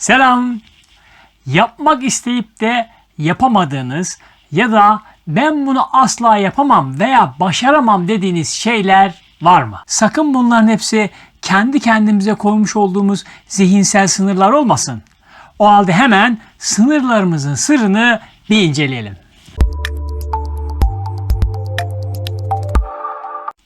Selam. Yapmak isteyip de yapamadığınız ya da ben bunu asla yapamam veya başaramam dediğiniz şeyler var mı? Sakın bunların hepsi kendi kendimize koymuş olduğumuz zihinsel sınırlar olmasın. O halde hemen sınırlarımızın sırrını bir inceleyelim.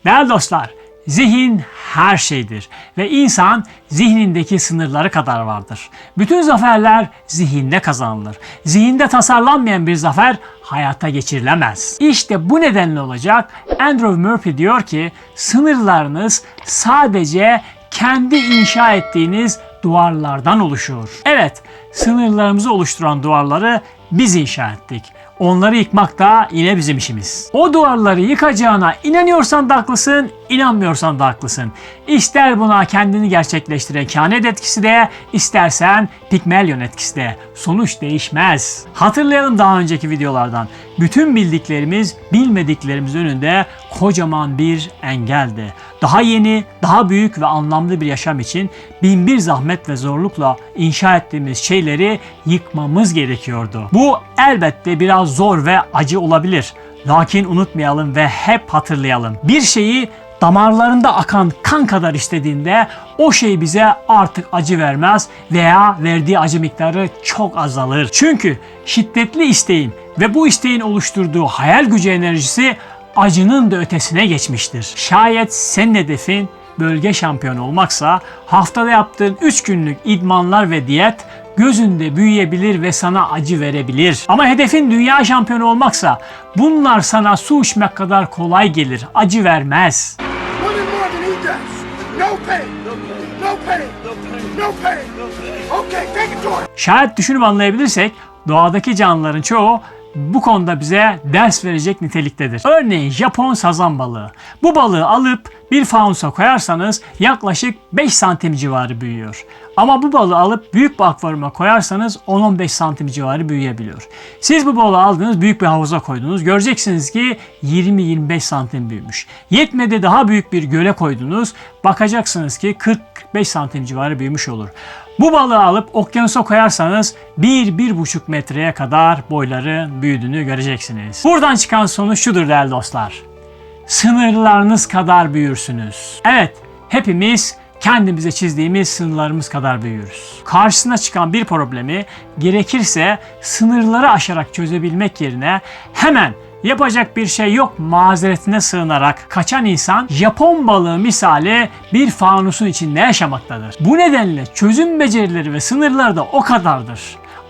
Değerli dostlar, zihin her şeydir ve insan zihnindeki sınırları kadar vardır. Bütün zaferler zihinde kazanılır. Zihinde tasarlanmayan bir zafer hayata geçirilemez. İşte bu nedenle olacak Andrew Murphy diyor ki sınırlarınız sadece kendi inşa ettiğiniz duvarlardan oluşur. Evet, sınırlarımızı oluşturan duvarları biz inşa ettik. Onları yıkmak da yine bizim işimiz. O duvarları yıkacağına inanıyorsan da haklısın, inanmıyorsan da haklısın. İster buna kendini gerçekleştiren kehanet etkisi de, istersen Pigmalion etkisi de. Sonuç değişmez. Hatırlayalım daha önceki videolardan. Bütün bildiklerimiz bilmediklerimiz önünde kocaman bir engeldi. Daha yeni, daha büyük ve anlamlı bir yaşam için binbir zahmet ve zorlukla inşa ettiğimiz şeyleri yıkmamız gerekiyordu. Bu elbette biraz zor ve acı olabilir. Lakin unutmayalım ve hep hatırlayalım. Bir şeyi damarlarında akan kan kadar istediğinde o şey bize artık acı vermez veya verdiği acı miktarı çok azalır. Çünkü şiddetli isteğin ve bu isteğin oluşturduğu hayal gücü enerjisi acının da ötesine geçmiştir. Şayet senin hedefin bölge şampiyonu olmaksa haftada yaptığın 3 günlük idmanlar ve diyet gözünde büyüyebilir ve sana acı verebilir. Ama hedefin dünya şampiyonu olmaksa bunlar sana su içmek kadar kolay gelir, acı vermez. Şayet düşünüp anlayabilirsek doğadaki canlıların çoğu bu konuda bize ders verecek niteliktedir. Örneğin Japon sazan balığı. Bu balığı alıp bir fanusa koyarsanız yaklaşık 5 santim civarı büyüyor. Ama bu balığı alıp büyük bir akvaryuma koyarsanız 10-15 santim civarı büyüyebiliyor. Siz bu balığı aldınız büyük bir havuza koydunuz. Göreceksiniz ki 20-25 santim büyümüş. Yetmedi daha büyük bir göle koydunuz. Bakacaksınız ki 40-45 santim civarı büyümüş olur. Bu balığı alıp okyanusa koyarsanız 1-1,5 metreye kadar boyların büyüdüğünü göreceksiniz. Buradan çıkan sonuç şudur değerli dostlar. Sınırlarınız kadar büyürsünüz. Evet, hepimiz kendimize çizdiğimiz sınırlarımız kadar büyüyoruz. Karşısına çıkan bir problemi gerekirse sınırları aşarak çözebilmek yerine hemen yapacak bir şey yok mazeretine sığınarak kaçan insan Japon balığı misali bir fanusun içinde yaşamaktadır. Bu nedenle çözüm becerileri ve sınırları da o kadardır.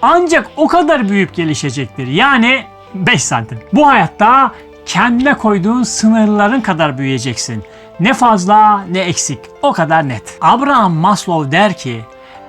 Ancak o kadar büyüyüp gelişecektir. Yani 5 santim. Bu hayatta kendine koyduğun sınırların kadar büyüyeceksin. Ne fazla ne eksik. O kadar net. Abraham Maslow der ki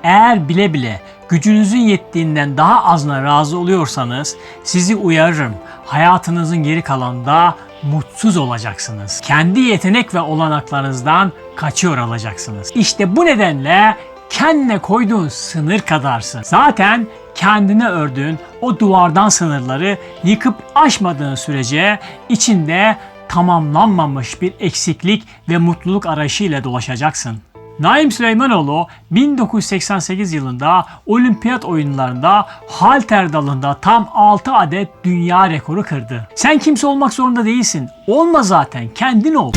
eğer bile bile gücünüzün yettiğinden daha azına razı oluyorsanız sizi uyarırım. Hayatınızın geri kalanında mutsuz olacaksınız. Kendi yetenek ve olanaklarınızdan kaçıyor olacaksınız. İşte bu nedenle kendine koyduğun sınır kadarsın. Zaten kendine ördüğün o duvardan sınırları yıkıp aşmadığın sürece içinde tamamlanmamış bir eksiklik ve mutluluk arayışıyla dolaşacaksın. Naim Süleymanoğlu 1988 yılında olimpiyat oyunlarında halter dalında tam 6 adet dünya rekoru kırdı. Sen kimse olmak zorunda değilsin. Olma zaten kendin ol.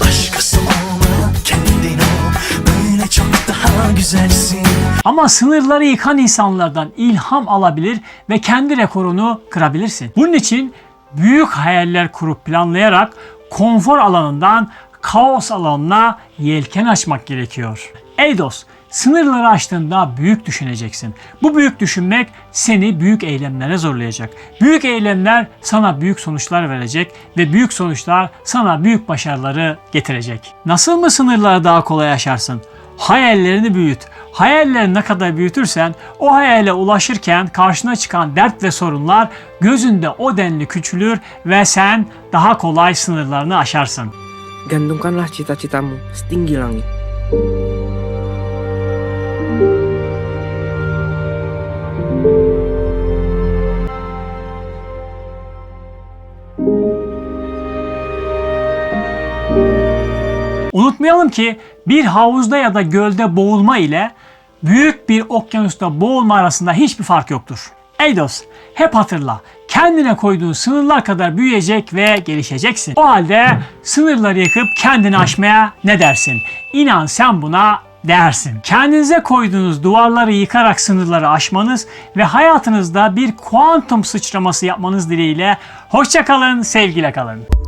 Başkası olma kendin ol Böyle çok daha güzelsin Ama sınırları yıkan insanlardan ilham alabilir ve kendi rekorunu kırabilirsin. Bunun için büyük hayaller kurup planlayarak konfor alanından kaos alanına yelken açmak gerekiyor. Ey dost, sınırları aştığında büyük düşüneceksin. Bu büyük düşünmek seni büyük eylemlere zorlayacak. Büyük eylemler sana büyük sonuçlar verecek ve büyük sonuçlar sana büyük başarıları getirecek. Nasıl mı sınırları daha kolay aşarsın? Hayallerini büyüt. Hayallerini ne kadar büyütürsen o hayale ulaşırken karşına çıkan dert ve sorunlar gözünde o denli küçülür ve sen daha kolay sınırlarını aşarsın. Gantungkanlah cita-citamu setinggi langit. Unutmayalım ki bir havuzda ya da gölde boğulma ile büyük bir okyanusta boğulma arasında hiçbir fark yoktur. Eidos, hep hatırla. Kendine koyduğun sınırlar kadar büyüyecek ve gelişeceksin. O halde sınırları yıkıp kendini aşmaya ne dersin? İnan sen buna değersin. Kendinize koyduğunuz duvarları yıkarak sınırları aşmanız ve hayatınızda bir kuantum sıçraması yapmanız dileğiyle hoşça kalın, sevgiyle kalın.